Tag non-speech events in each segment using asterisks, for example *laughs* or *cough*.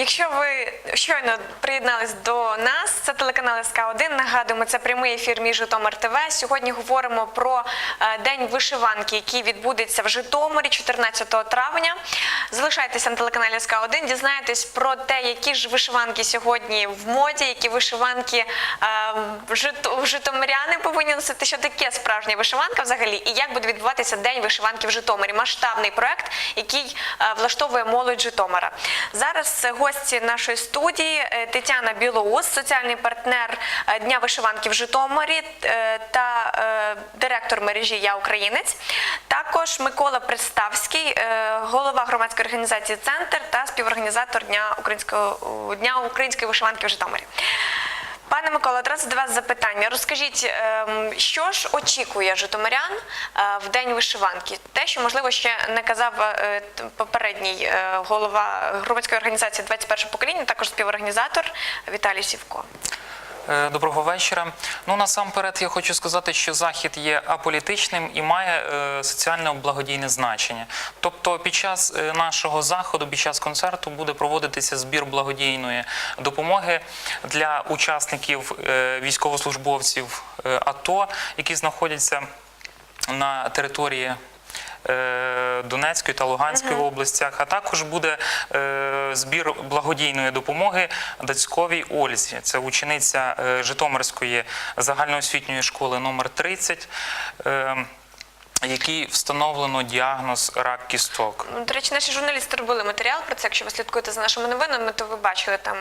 Якщо ви щойно приєднались до нас, це телеканал СК 1 Нагадуємо, це прямий ефір між Житомир ТВ. Сьогодні говоримо про е, день вишиванки, який відбудеться в Житомирі 14 травня. Залишайтеся на телеканалі СК 1 дізнаєтесь про те, які ж вишиванки сьогодні в моді, які вишиванки е, Жит- житомиряни повинні носити, що таке справжня вишиванка взагалі, і як буде відбуватися день вишиванки в Житомирі. Масштабний проект, який е, влаштовує молодь Житомира. Зараз е, гості нашої студії е, Тетяна Білоус, соціальний партнер е, Дня вишиванки в Житомирі е, та директор мережі Я Українець. Також Микола Представський, е, голова громадської організації Центр та співорганізатор Дня українського дня української вишиванки в Житомирі. Пане Микола, одразу до вас запитання. Розкажіть, ем, що ж очікує житомирян е, в день вишиванки? Те, що можливо ще не казав е, попередній е, голова громадської організації 21 покоління, також співорганізатор Віталій Сівко. Е, Доброго вечора. Ну насамперед я хочу сказати, що захід є аполітичним і має е, соціально благодійне значення. Тобто, під час е, нашого заходу, під час концерту буде проводитися збір благодійної допомоги для учасників військовослужбовців АТО, які знаходяться на території. Е, Донецької та Луганської областях, а також буде е, збір благодійної допомоги Дацьковій Ользі. Це учениця е, Житомирської загальноосвітньої школи номер 30, е, якій встановлено діагноз рак кісток. Ну, До речі, наші журналісти робили матеріал про це. Якщо ви слідкуєте за нашими новинами, то ви бачили там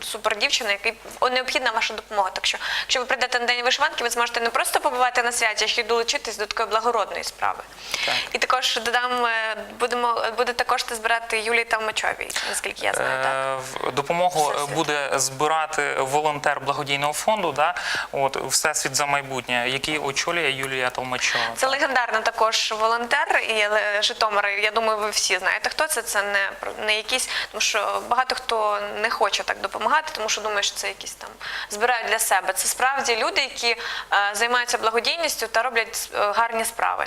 супер дівчину, якій необхідна ваша допомога. Так що, якщо ви прийдете на день вишиванки, ви зможете не просто побувати на святі, а ще й долучитись до такої благородної справи. Так. І також додам, е, будемо будете кошти збирати Юлії Тавмачовій, наскільки я знаю. Е, в- Допомогу Всесвіт. буде збирати волонтер благодійного фонду, да, от Всесвіт за майбутнє, який очолює Юлія Толмачова. Це легендарна також волонтер і Житомира. Я думаю, ви всі знаєте, хто це. Це не не якісь, тому що багато хто не хоче так допомагати, тому що думає, що це якісь там збирають для себе. Це справді люди, які е, займаються благодійністю та роблять е, гарні справи.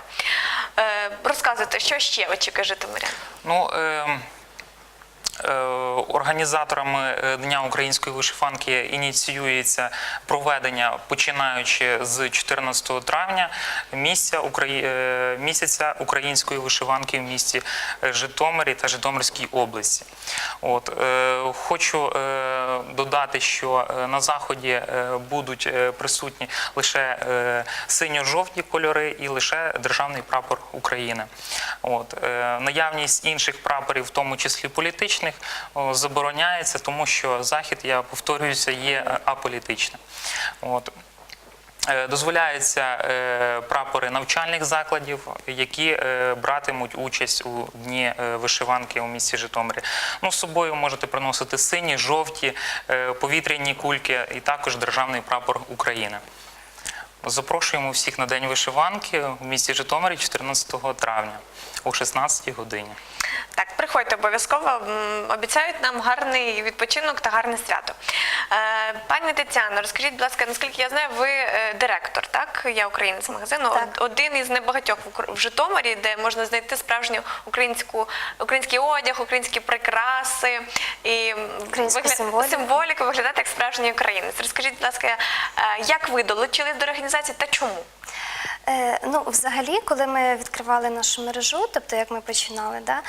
Е, розказуйте, що ще очікує Житомиря? Ну, е, організаторами е, Дня української вишиванки ініціюється проведення, починаючи з 14 травня, е, місяця української вишиванки в місті е, Житомирі та Житомирській області. От, е, хочу е, додати, що е, на заході е, будуть е, присутні лише синьо-жовті кольори і лише державний прапор України. От, наявність інших прапорів, в тому числі політичних, забороняється, тому що захід, я повторююся, є аполітичним. От. Е, Дозволяються е, прапори навчальних закладів, які е, братимуть участь у дні вишиванки у місті Житомирі. Ну, з собою можете приносити сині, жовті, повітряні кульки і також державний прапор України. Запрошуємо всіх на день вишиванки в місті Житомирі 14 травня о 16 годині. Так, приходьте обов'язково. Обіцяють нам гарний відпочинок та гарне свято. Е, Пані Тетяно, розкажіть, будь ласка, наскільки я знаю, ви е, директор, так? Я українець магазину. Так. Один із небагатьох в Житомирі, де можна знайти справжню українську український одяг, українські прикраси і Українську символіку. символіку виглядати як справжній українець. Розкажіть, будь ласка, е, як ви долучились до організації та чому? Е, ну, взагалі, коли ми відкривали нашу мережу, тобто як ми починали, да,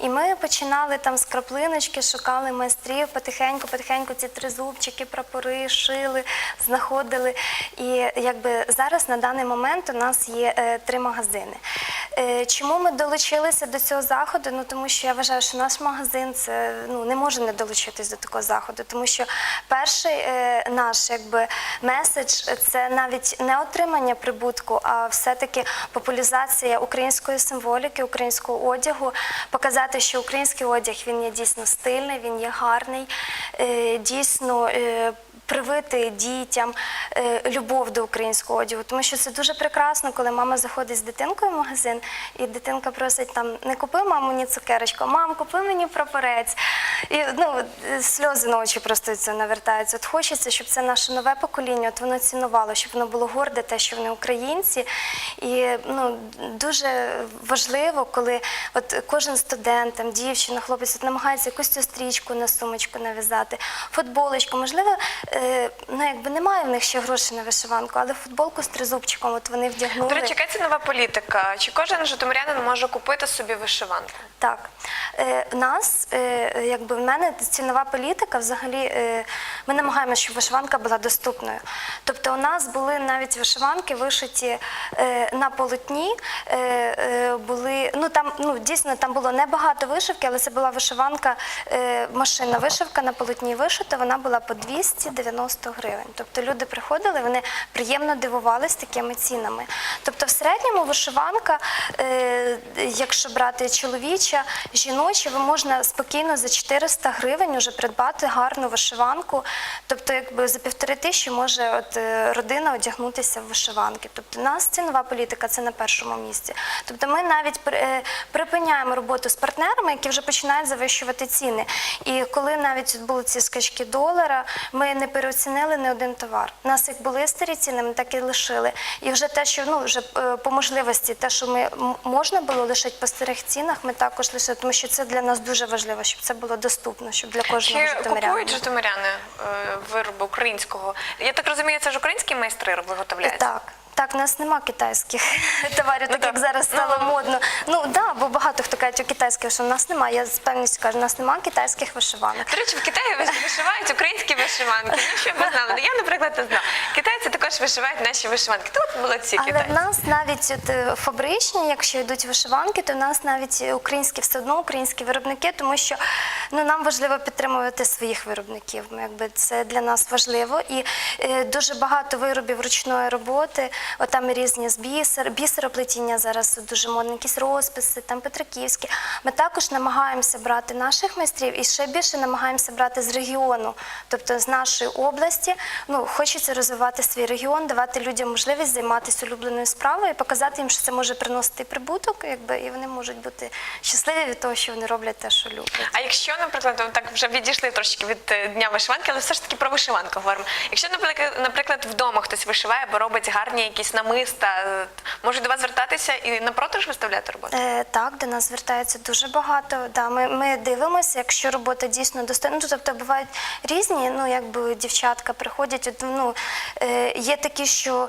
і ми починали там з краплиночки, шукали майстрів, потихеньку, потихеньку ці тризубчики, прапори шили, знаходили. І якби зараз на даний момент у нас є е, три магазини. Е, чому ми долучилися до цього заходу? Ну тому що я вважаю, що наш магазин це ну не може не долучитись до такого заходу, тому що перший е, наш якби меседж це навіть не отримання прибутку, а все-таки популяризація української символіки, українського одягу, показати, що український одяг він є дійсно стильний, він є гарний, е, дійсно. е, привити дітям е, любов до українського одягу, тому що це дуже прекрасно, коли мама заходить з дитинкою в магазин, і дитинка просить там не купи маму ні цукерочку, мам, купи мені прапорець. І ну, сльози на очі просто цього навертаються. От хочеться, щоб це наше нове покоління, от воно цінувало, щоб воно було горде, те, що вони українці. І ну, дуже важливо, коли от кожен студент, там, дівчина, хлопець от намагається якусь цю стрічку на сумочку нав'язати, футболочку. Можливо, е, ну, якби немає в них ще грошей на вишиванку, але футболку з тризубчиком от вони вдягнули. До речі, яка це нова політика? Чи кожен житомирянин може купити собі вишиванку? Так, е, нас, е, якби в мене цінова політика, взагалі, е, ми намагаємося, щоб вишиванка була доступною. Тобто, у нас були навіть вишиванки вишиті на полотні. Були, ну там ну дійсно там було небагато вишивки, але це була вишиванка, машинна вишивка на полотні вишита. Вона була по 290 гривень. Тобто люди приходили, вони приємно дивувались такими цінами. Тобто, в середньому вишиванка, якщо брати чоловіча, жіноча, ви можна спокійно за 400 гривень вже придбати гарну вишиванку. Тобто, якби за півтори тисячі може от, е, родина одягнутися в вишиванки. Тобто, у нас цінова політика це на першому місці. Тобто, ми навіть е, припиняємо роботу з партнерами, які вже починають завищувати ціни. І коли навіть були ці скачки долара, ми не переоцінили не один товар. У нас як були старі ціни, ми так і лишили. І вже те, що ну вже е, по можливості, те, що ми можна було лишити по старих цінах, ми також лишили, тому що це для нас дуже важливо, щоб це було доступно, щоб для кожного Чи житомирянина. купують житомиряни е, вироби українського? Я так розумію, це ж українські майстри виготовляють? Так. Так, у нас нема китайських *laughs* товарів, Ну так як зараз стало Ну, модно. Ну да, бо багато хто кажуть, у китайських, що в нас немає. Я з певністю кажу, у нас немає китайських вишиванок. До речі, в Китаї виш- вишивають українські вишиванки. Ну, що ви знали? Я, наприклад, не знала. Китайці також вишивають наші вишиванки. То от молодці Але в нас навіть от, е, фабричні, якщо йдуть вишиванки, то в нас навіть українські все одно українські виробники, тому що ну нам важливо підтримувати своїх виробників. Ми, Якби це для нас важливо. І е, дуже багато виробів ручної роботи, от там різні з бісер, бісероплетіння зараз дуже модні, якісь розписи, там Петриківські. Ми також намагаємося брати наших майстрів і ще більше намагаємося брати з регіону, тобто з нашої області. Ну хочеться розвивати свій регіон, давати людям можливість займатися улюбленою справою, і показати їм, що це може приносити прибуток, якби і вони можуть бути щасливі від того, що вони роблять те, що люблять. А якщо, наприклад, так вже відійшли трошки від е, дня вишиванки, але все ж таки про вишиванку говоримо. Якщо, наприклад, вдома хтось вишиває або робить гарні якісь намиста, е, можуть до вас звертатися і на продаж виставляти роботу? Е, так, до нас звертається дуже багато. Да, ми, ми дивимося, якщо робота дійсно достойна. Ну, тобто бувають різні, ну якби дівчатка приходять. Ну, е, є такі, що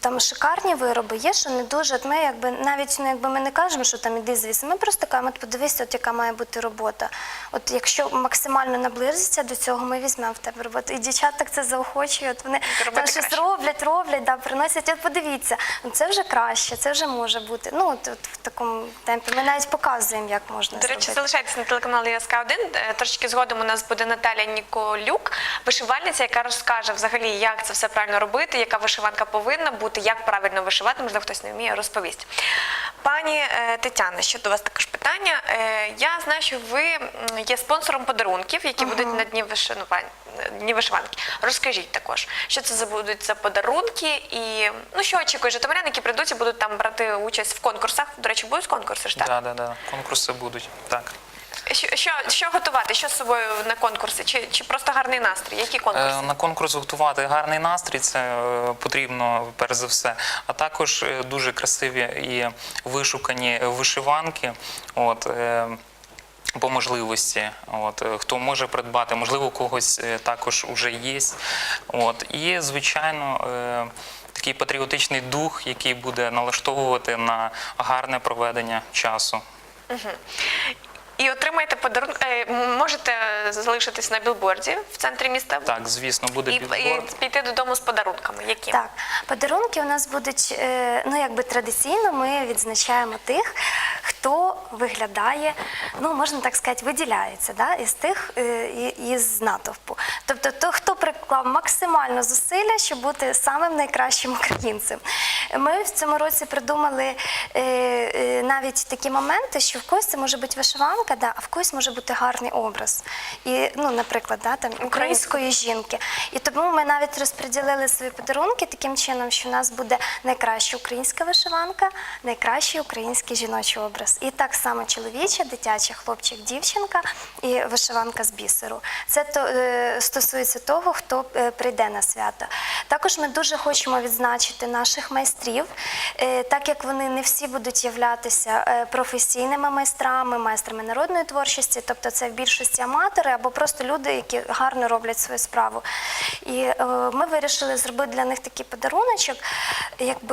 там шикарні вироби, є, що не дуже. От ми якби навіть ну, якби ми не кажемо, що там іди звідси. Ми просто кажемо, от подивися, от яка має бути робота. От якщо максимально наблизиться до цього, ми візьмемо в тебе роботу. І дівчаток це заохочує. От вони Робити там щось краще. роблять, роблять, да, приносять. От подивіться, ну, це вже краще, це вже може бути. Ну от, от в такому темпі. Ми навіть показуємо, як можна До речі, зробити. залишайтесь на телеканалі СК 1 Трошки згодом у нас буде Наталя Ніколюк, вишивальниця, яка розкаже взагалі, як це все правильно робити, яка вишиванка повинна бути, як правильно вишивати. Можливо, хтось не вміє, розповість. Пані е, Тетяна, ще до вас також питання. Е, Я знаю, що ви є спонсором подарунків, які будуть на дні вишивань. Дні вишиванки. Розкажіть також, що це будуть за подарунки, і ну що очікує житомирян, які прийдуть і будуть там брати участь в конкурсах. До речі, будуть конкурси ж так? Да, да, да. Конкурси будуть. Так. Що, що, що готувати? Що з собою на конкурси? Чи, чи просто гарний настрій? Які конкурси? Е, На конкурс готувати гарний настрій, це е, потрібно перш за все. А також е, дуже красиві і вишукані вишиванки. От, по можливості, от е, хто може придбати, можливо, у когось е, також вже є. От і звичайно. е, Такий патріотичний дух, який буде налаштовувати на гарне проведення часу. І отримаєте подарунок. е, Можете залишитись на білборді в центрі міста Так, звісно, буде і, і піти додому з подарунками. Які? Так, подарунки у нас будуть, е, ну якби традиційно ми відзначаємо тих, хто виглядає, ну можна так сказати, виділяється да, із тих е, із натовпу. Тобто, то, хто приклав максимально зусилля, щоб бути самим найкращим українцем. Ми в цьому році придумали е, е, навіть такі моменти, що в когось це може бути вишиванка, да, а в когось може бути гарний образ. І, ну, наприклад, да, там, української жінки. І тому ми навіть розподілили свої подарунки таким чином, що у нас буде найкраща українська вишиванка, найкращий український жіночий образ. І так само чоловіча, дитяча, хлопчик, дівчинка і вишиванка з бісеру. Це е, стосується того, хто е, прийде на свято. Також ми дуже хочемо відзначити наших майстрів, е, так як вони не всі будуть являтися професійними майстрами, майстрами народної творчості, тобто це в більшості аматори або просто люди, які гарно роблять свою справу. І ми вирішили зробити для них такий подаруночок,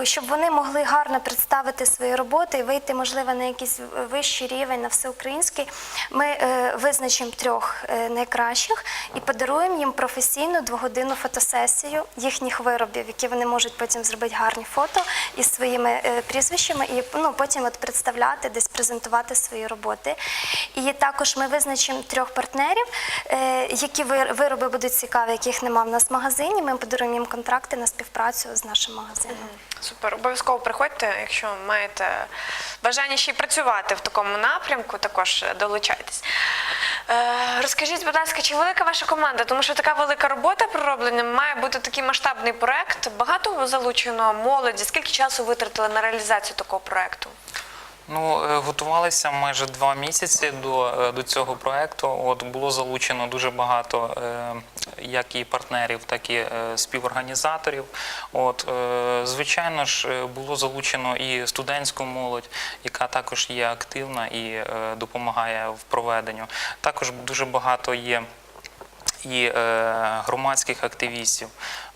щоб вони могли гарно представити свої роботи і вийти, можливо, на якийсь вищий рівень, на всеукраїнський. Ми е, визначимо трьох е, найкращих і подаруємо їм професійну двогодинну фотосесію їхніх виробів, які вони можуть потім зробити гарні фото із своїми е, прізвищами, і ну потім от представляти, десь презентувати свої роботи. І також ми визначимо трьох партнерів, які вир- вироби будуть цікаві, яких немає в нас в магазині. Ми подаруємо їм контракти на співпрацю з нашим магазином. Супер, обов'язково приходьте, якщо маєте бажання ще й працювати в такому напрямку, також долучайтесь. Е, розкажіть, будь ласка, чи велика ваша команда? Тому що така велика робота пророблена, має бути такий масштабний проект. Багато залучено молоді. Скільки часу витратили на реалізацію такого проекту? Ну, е, готувалися майже два місяці до, е, до цього проекту. От було залучено дуже багато е, як і партнерів, так і співорганізаторів. От, звичайно ж, було залучено і студентську молодь, яка також є активна і допомагає в проведенню. Також дуже багато є і е, громадських активістів.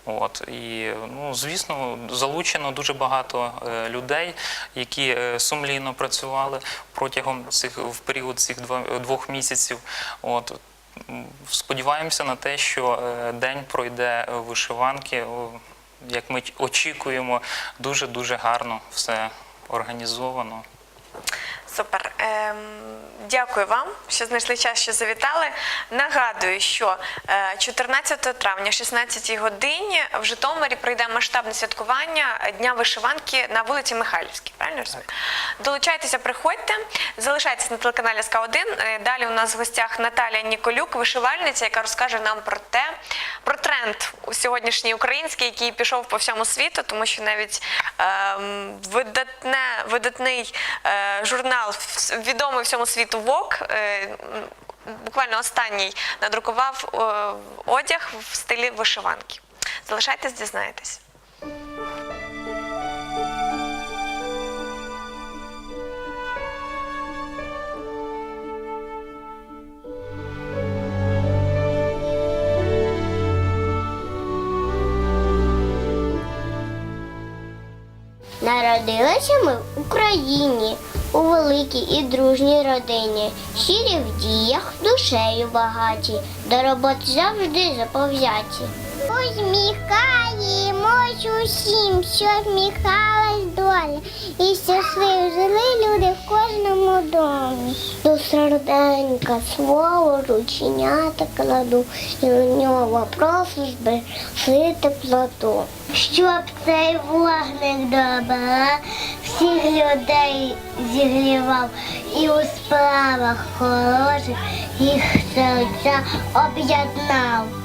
От і ну звісно, залучено дуже багато е, людей, які е, сумлінно працювали протягом цих в період цих два, двох місяців. От сподіваємося на те, що е, день пройде вишиванки. Як ми очікуємо, дуже дуже гарно все організовано. Супер. Ем, дякую вам, що знайшли час, що завітали. Нагадую, що е, 14 травня, 16 годині, в Житомирі пройде масштабне святкування Дня вишиванки на вулиці Михайлівській. Правильно розумію? Долучайтеся, приходьте, залишайтеся на телеканалі СК 1 Е, Далі у нас в гостях Наталія Ніколюк, вишивальниця, яка розкаже нам про те, про тренд у сьогоднішній український, який пішов по всьому світу, тому що навіть ем, видатне, видатний е, журнал відомий всьому світу Vogue, е, буквально останній надрукував е, одяг в стилі вишиванки. Залишайтесь, дізнаєтесь. Народилися ми в Україні у великій і дружній родині, щирі в діях, душею багаті, до роботи завжди заповзяті. Усміхаємось усім, що всміхалась доля, і щасливі жили люди в кожному домі. До серденька свого рученята кладу, і у нього просто збережи теплоту. Щоб цей вогник добра всіх людей зігрівав і у справах хороших їх серця об'єднав.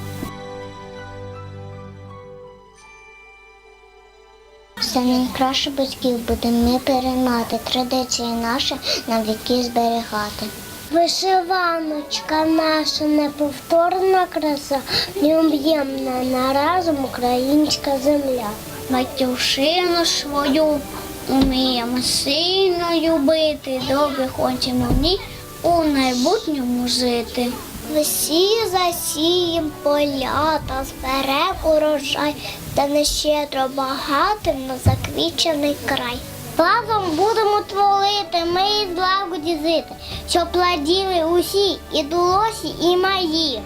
Все найкраще батьків будемо ми переймати, традиції наші на віки зберігати. Вишиваночка наша неповторна краса, необ'ємна на разом українська земля. Батьківщину свою уміємо сильно любити, добре хочемо в ній у майбутньому жити. Всі засієм поля та збере урожай, та не щедро багатим на заквічений край. Разом будемо творити, ми і злагоді жити, щоб плоділи усі і долосі, і мої.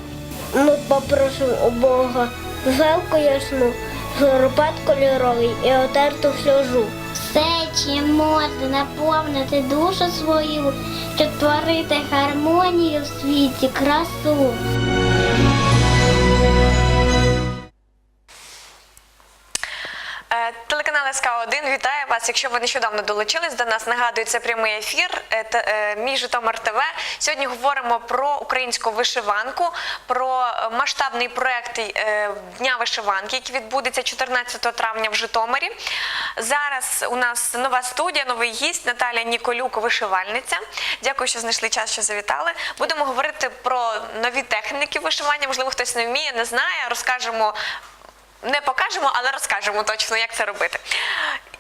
Ми попросимо у Бога велику ясну, горопад кольоровий і отерту сльозу. Все, чим можна наповнити душу свою, щоб творити гармонію в світі, красу. Вас, якщо ви нещодавно долучились до нас, нагадую, це прямий ефір е, мій Житомир ТВ. Сьогодні говоримо про українську вишиванку, про масштабний проект е, Дня вишиванки, який відбудеться 14 травня в Житомирі. Зараз у нас нова студія, новий гість Наталія Ніколюк, вишивальниця. Дякую, що знайшли час, що завітали. Будемо говорити про нові техніки вишивання. Можливо, хтось не вміє, не знає. Розкажемо не покажемо, але розкажемо точно, як це робити.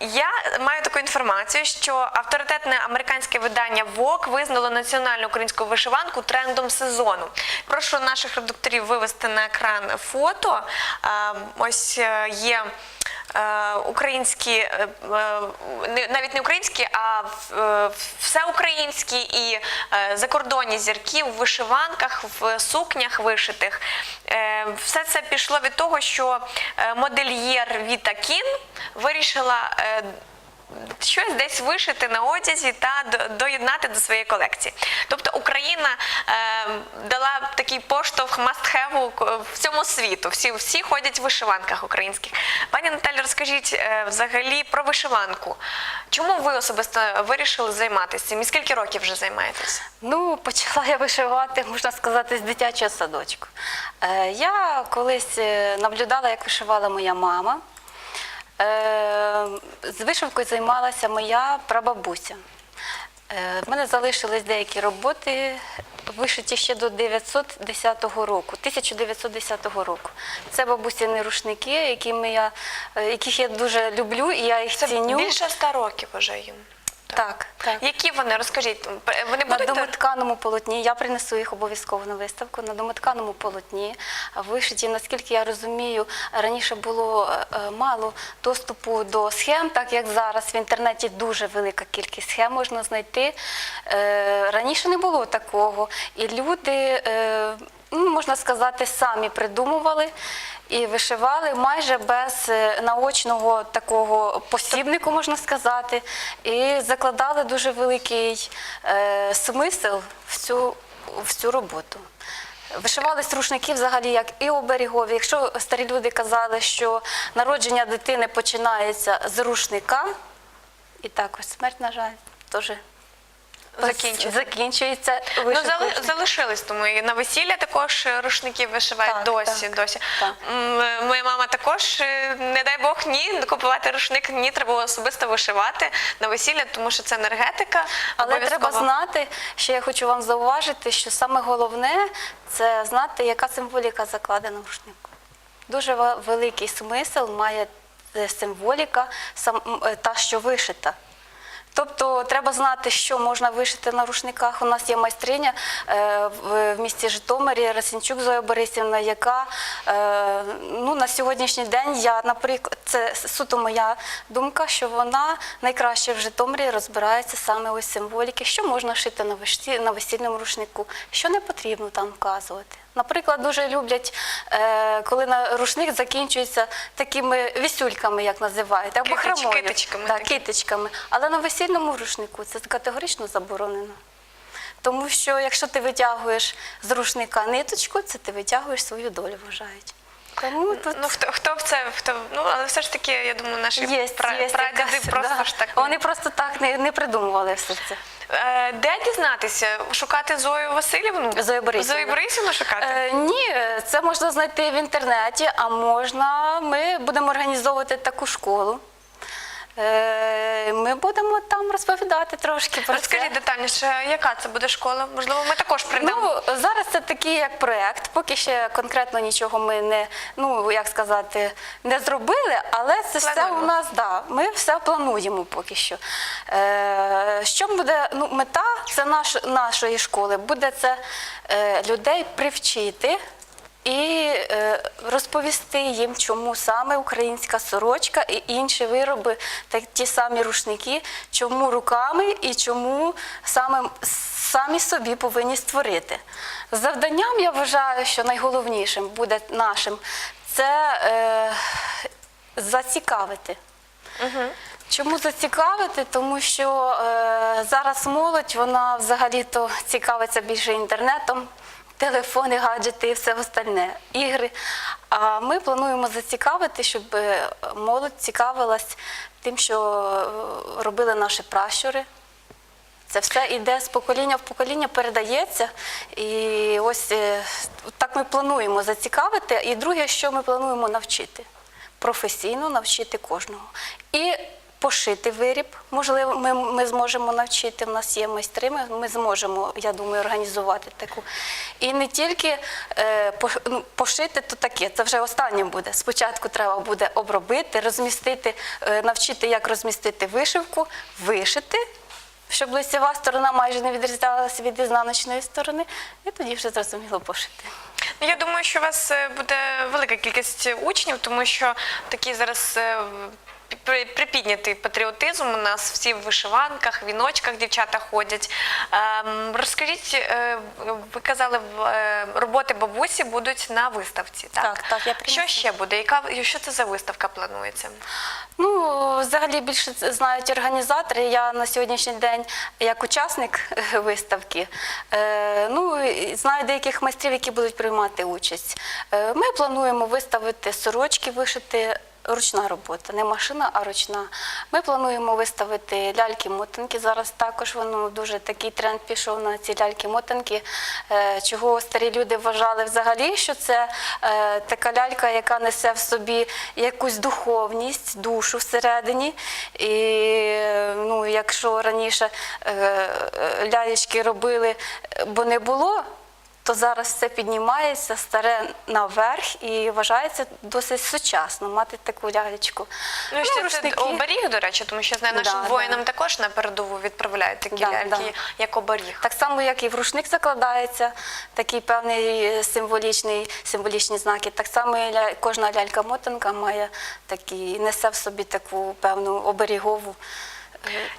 Я маю таку інформацію, що авторитетне американське видання Vogue визнало національну українську вишиванку трендом сезону. Прошу наших редакторів вивести на екран фото. А, Ось е, є. Е, Українські, е, е, навіть не українські, а всеукраїнські і закордонні зірки в вишиванках, в сукнях вишитих. Все це пішло від того, що модельєр Віта Кін вирішила щось десь вишити на одязі та доєднати до своєї колекції. Тобто Україна е, дала такий поштовх мастхеву в цьому світу. Всі, всі ходять в вишиванках українських. Пані Наталі, розкажіть е, взагалі про вишиванку. Чому ви особисто вирішили займатися цим? І скільки років вже займаєтесь? Ну, почала я вишивати, можна сказати, з дитячого садочку. Е, я колись е, наблюдала, як вишивала моя мама. Е, з вишивкою займалася моя прабабуся. Е, в мене залишились деякі роботи, вишиті ще до 910 року, 1910 року. Це бабусіні рушники, якими я, е, яких я дуже люблю і я їх Це ціню. більше ста років вже їм. Так, так. Які вони? Розкажіть. Вони На будуть домотканому полотні, я принесу їх обов'язково на виставку. На домотканому полотні вишиті, наскільки я розумію, раніше було е, е, мало доступу до схем, так як зараз в інтернеті дуже велика кількість схем можна знайти. Е, Раніше не було такого. І люди, можна сказати, самі придумували. І вишивали майже без е, наочного такого посібнику, можна сказати, і закладали дуже великий е, смисл в цю, в цю роботу. Вишивались рушники взагалі як і оберігові. Якщо старі люди казали, що народження дитини починається з рушника, і також смерть, на жаль, теж Закінчується. закінчується Ну, зали- залишились, тому і на весілля також рушників вишивають Так, досі. так, досі. так. Моя мама також, е, не дай Бог, ні, купувати рушник, ні, треба особисто вишивати на весілля, тому що це енергетика. Але треба знати, що я хочу вам зауважити, що саме головне це знати, яка символіка закладена в рушнику. Дуже великий смисл має е, символіка, е, та, що вишита. Тобто треба знати, що можна вишити на рушниках. У нас є майстриня е, в, місті Житомирі Расінчук Зоя Борисівна, яка е, ну, на сьогоднішній день я, наприклад, це суто моя думка, що вона найкраще в Житомирі розбирається саме ось символіки, що можна шити на весільному рушнику, що не потрібно там вказувати. Наприклад, дуже люблять, е, коли на рушник закінчується такими вісюльками, як називають, або Китич- хромою. китичками Так, китичками. Але на весільному рушнику це категорично заборонено. Тому що якщо ти витягуєш з рушника ниточку, це ти витягуєш свою долю, вважають. Тому тут Ну, хто, хто в це, хто, ну, але все ж таки, я думаю, наші є, пра- є прадіди якась, просто да. ж так. Вони просто так не, не придумували все це. Е, Де дізнатися? Шукати Зою Васильівну? Зою Борисівну. Зою Борисівну шукати? Е, ні, це можна знайти в інтернеті, а можна, ми будемо організовувати таку школу. Розповідати трошки про Розкажіть це. детальніше, яка це буде школа? Можливо, ми також прийдемо. Ну, зараз це такий як проект. Поки ще конкретно нічого ми не, ну як сказати, не зробили, але це все у нас, да, ми все плануємо поки що. Е, що буде, ну, мета це наш, нашої школи, буде це е, людей привчити. І е, розповісти їм, чому саме українська сорочка і інші вироби, так ті самі рушники, чому руками і чому саме самі собі повинні створити. Завданням я вважаю, що найголовнішим буде нашим це е, зацікавити. Чому зацікавити? Тому що е, зараз молодь вона взагалі-то цікавиться більше інтернетом. Телефони, гаджети і все остальне, ігри. А ми плануємо зацікавити, щоб е, молодь цікавилась тим, що е, робили наші пращури. Це все йде з покоління в покоління, передається. І ось е, так ми плануємо зацікавити. І друге, що ми плануємо навчити професійно навчити кожного. І пошити виріб, можливо, ми, ми зможемо навчити. У нас є майстри, ми, ми зможемо, я думаю, організувати таку. І не тільки е, пош- ну, пошити, то таке, це вже останнє буде. Спочатку треба буде обробити, розмістити, е, навчити, як розмістити вишивку, вишити. Щоб лицева сторона майже не відрізнялася від ізнаночної сторони, і тоді вже зрозуміло пошити. Ну, Я думаю, що у вас е, буде велика кількість учнів, тому що такий зараз е, припіднятий патріотизм. У нас всі в вишиванках, віночках дівчата ходять. Ем, Розкажіть, е, ви казали, е, роботи бабусі будуть на виставці. Так, Так, так, я Що ще буде? Яка що це за виставка планується? Ну, взагалі більше знають організатори. Я на сьогоднішній день як учасник *laughs* виставки. Е, ну, знаю деяких майстрів, які будуть приймати участь. Ми плануємо виставити сорочки, вишити. Ручна робота, не машина, а ручна. Ми плануємо виставити ляльки-мотанки. Зараз також воно дуже такий тренд пішов на ці ляльки-мотанки. Е, Чого старі люди вважали взагалі, що це е, така лялька, яка несе в собі якусь духовність, душу всередині. І ну, якщо раніше е, лялечки робили, бо не було. То зараз все піднімається старе наверх і вважається досить сучасно мати таку лялечку. Ну, ще це рушники. оберіг, до речі, тому що я знаю, нашим Да, воїнам також на передову відправляють такі Да, ляльки, да. як оберіг. Так само, як і в рушник закладається такий певний е, символічний, символічні знаки. Так само і ля- кожна лялька-мотанка має такі, несе в собі таку певну оберігову.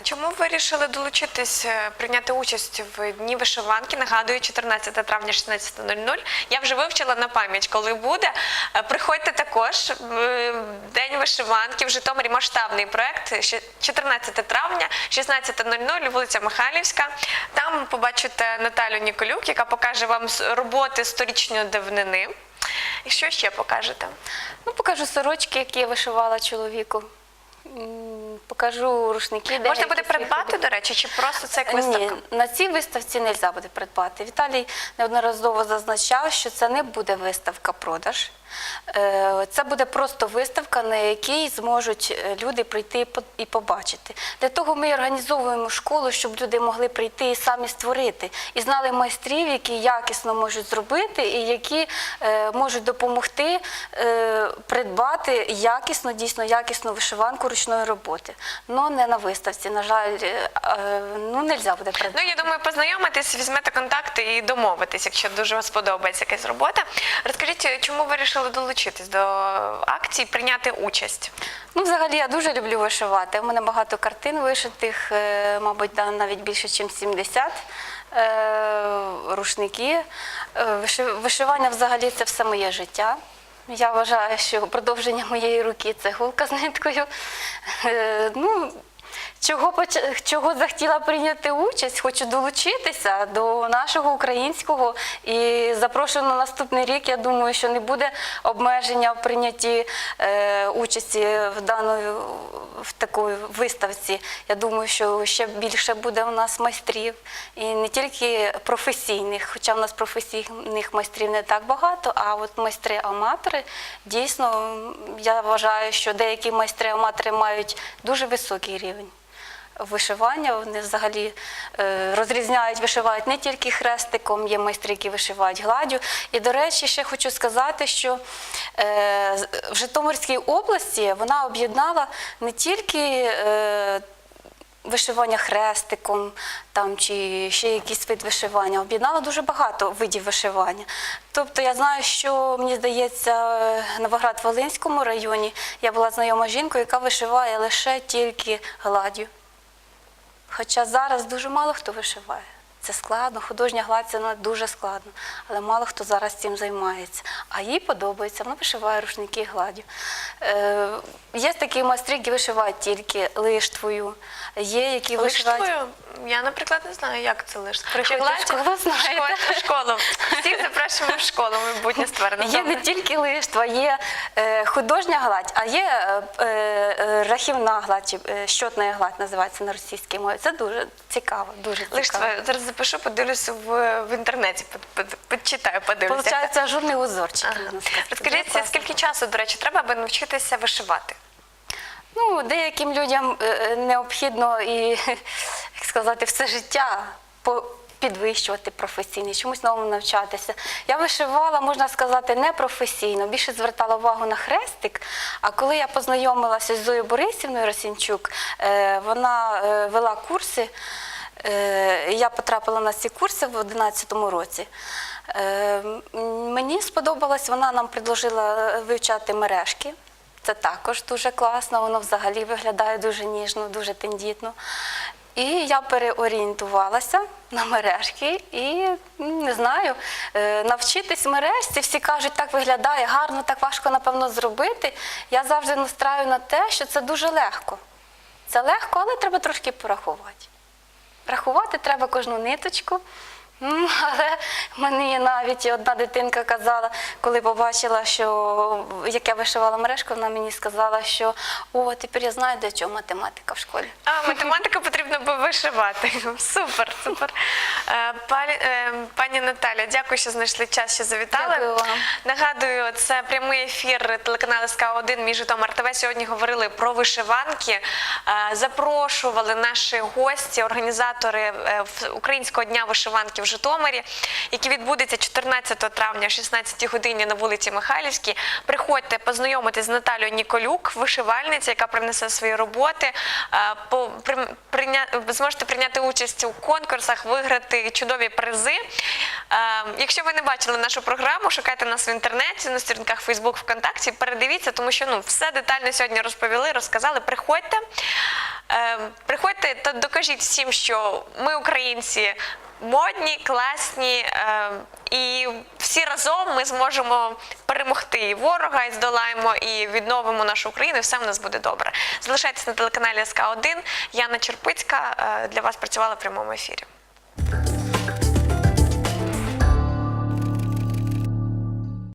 Чому ви вирішили долучитись, е, прийняти участь в дні вишиванки? Нагадую, 14 травня 16.00. Я вже вивчила на пам'ять, коли буде. Е, Приходьте також. Е, День вишиванки в Житомирі масштабний проект. 14 травня, 16.00, вулиця Михайлівська. Там побачите Наталю Ніколюк, яка покаже вам роботи сторічної давнини. І що ще покажете? Ну, покажу сорочки, які я вишивала чоловіку. Покажу рушники. Можна буде придбати, до речі, чи просто це як Ні, виставка? на цій виставці не можна буде придбати. Віталій неодноразово зазначав, що це не буде виставка-продаж. Е, Це буде просто виставка, на якій зможуть е, люди прийти і побачити. Для того ми організовуємо школу, щоб люди могли прийти і самі створити, і знали майстрів, які якісно можуть зробити, і які е, можуть допомогти е, придбати якісно, дійсно якісну вишиванку ручної роботи. Ну не на виставці. На жаль, е, е, ну не можна буде придбати. Ну, я думаю, познайомитись, візьмете контакти і домовитись, якщо дуже вам сподобається якась робота. Розкажіть, чому ви вирішили долучитись до акції, прийняти участь? Ну, взагалі, я дуже люблю вишивати. У мене багато картин вишитих, е, мабуть, навіть більше, ніж 70. Е, Рушники. Вишивання взагалі це все моє життя. Я вважаю, що продовження моєї руки це гулка з ниткою. Е, Ну, Чого поч- чого захотіла прийняти участь, хочу долучитися до нашого українського і запрошую на наступний рік. Я думаю, що не буде обмеження в прийнятті е, участі в даної в такої виставці. Я думаю, що ще більше буде у нас майстрів і не тільки професійних, хоча в нас професійних майстрів не так багато, а от майстри-аматори дійсно я вважаю, що деякі майстри-аматори мають дуже високий рівень вишивання. Вони взагалі е, розрізняють, вишивають не тільки хрестиком, є майстри, які вишивають гладдю. І, до речі, ще хочу сказати, що е, в Житомирській області вона об'єднала не тільки е, вишивання хрестиком там, чи ще якийсь вид вишивання. Об'єднала дуже багато видів вишивання. Тобто я знаю, що мені здається, в Новоград-Волинському районі я була знайома жінкою, яка вишиває лише тільки гладдю. Хоча зараз дуже мало хто вишиває. Це складно, художня гладь це дуже складно, але мало хто зараз цим займається. А їй подобається, вона вишиває рушники гладю. Е, є такі майстри, які вишивають тільки лиштвою, є які вишивають. Лиштвою? Я, наприклад, не знаю, як це лише. Приходьте в школу, знаєте. В школу. Всіх запрошуємо в школу, майбутнє створено. Є не тільки лиштва, є е, художня гладь, а є е, е, рахівна гладь, чи е, щотна гладь називається на російській мові. Це дуже цікаво, дуже цікаво. Лиштва, зараз запишу, подивлюся в, в інтернеті, под- под- почитаю, подивлюся. Получається ажурний узорчик. Ага. Розкажіть, скільки часу, до речі, треба, аби навчитися вишивати? Ну, деяким людям необхідно і, сказати, все життя підвищувати професійно, чомусь новому навчатися. Я вишивала, можна сказати, не професійно, більше звертала увагу на хрестик. А коли я познайомилася з Зоєю Борисівною Росінчук, е, вона е, вела курси. Е, Я потрапила на ці курси в 2011 році. Мені сподобалось, вона нам предложила вивчати мережки. Це також дуже класно, воно взагалі виглядає дуже ніжно, дуже тендітно. І я переорієнтувалася на мережки і не знаю, е, навчитись мережці. Всі кажуть, так виглядає гарно, так важко, напевно, зробити. Я завжди настраю на те, що це дуже легко. Це легко, але треба трошки порахувати. Рахувати треба кожну ниточку. Але мені навіть одна дитинка казала, коли побачила, що як я вишивала мережку, вона мені сказала, що о, тепер я знаю, для чого математика в школі. А, математика потрібно би вишивати. Супер, супер. Е, Пані, е, Наталя, дякую, що знайшли час, що завітали. Дякую вам. Нагадую, це прямий ефір телеканалу СК 1 між Житомир ТВ. Сьогодні говорили про вишиванки. Е, Запрошували наші гості, організатори Українського дня вишиванки Житомирі, який відбудеться 14 травня о 16 годині на вулиці Михайлівській. Приходьте познайомитись з Наталією Ніколюк, вишивальниця, яка принесе свої роботи. Е, зможете прийняти участь у конкурсах, виграти чудові призи. Е, Якщо ви не бачили нашу програму, шукайте нас в інтернеті на сторінках Facebook, ВКонтакті. Передивіться, тому що ну все детально сьогодні розповіли, розказали. Приходьте, Е, приходьте та докажіть всім, що ми українці. Модні, класні, е, і всі разом ми зможемо перемогти і ворога, і здолаємо, і відновимо нашу Україну, і все в нас буде добре. Залишайтесь на телеканалі СК 1 Яна Черпицька е, для вас працювала в прямому ефірі.